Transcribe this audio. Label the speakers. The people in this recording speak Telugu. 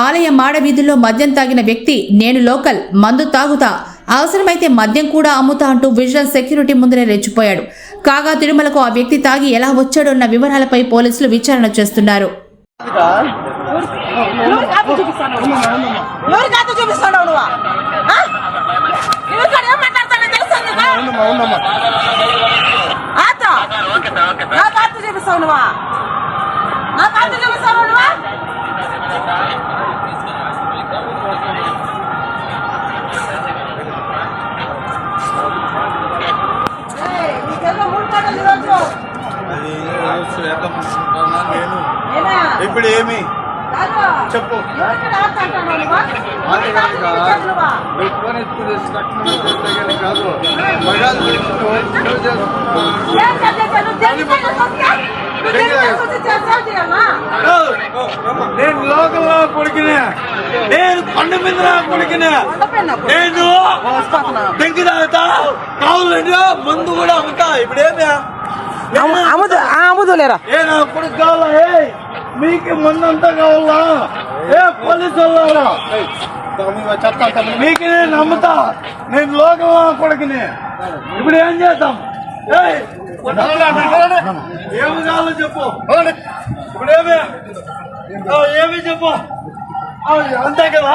Speaker 1: ఆలయ మాడ వీధుల్లో మద్యం తాగిన వ్యక్తి నేను లోకల్ మందు తాగుతా అవసరమైతే మద్యం కూడా అమ్ముతా అంటూ విజిలెన్స్ సెక్యూరిటీ ముందరే రెచ్చిపోయాడు కాగా తిరుమలకు ఆ వ్యక్తి తాగి ఎలా వచ్చాడన్న వివరాలపై పోలీసులు విచారణ చేస్తున్నారు
Speaker 2: ఎవరి
Speaker 3: సేవ్ చేసుకుంటున్నాను.
Speaker 2: ఏం చేద్దాం? నువ్వు దేనికైనా సొంత? నువ్వు దేనికైనా సొంత చేస్తావు తీయమ్మా?
Speaker 3: నేను లోకల్ కొడుకునే నేను కొండ మీద కొడుకునే నేను కావాలంటే మందు కూడా అమ్ముతా ఇప్పుడు ఏమి
Speaker 2: అమ్ముదు అమ్ముదు లేరా?
Speaker 3: ఏ నా కొడుకు కావాలా? మీకు మందు అంతా కావాలా? ఏ పోలీసు వాళ్ళారా మీకు నేను నమ్ముతా. నేను లోకల్ కొడుకుని. ఇప్పుడు ఏం చేద్దాం? ఏమి కావాలో చెప్పు. ఇప్పుడు ఏమి? ఏమి చెప్పు? అంతే కదా?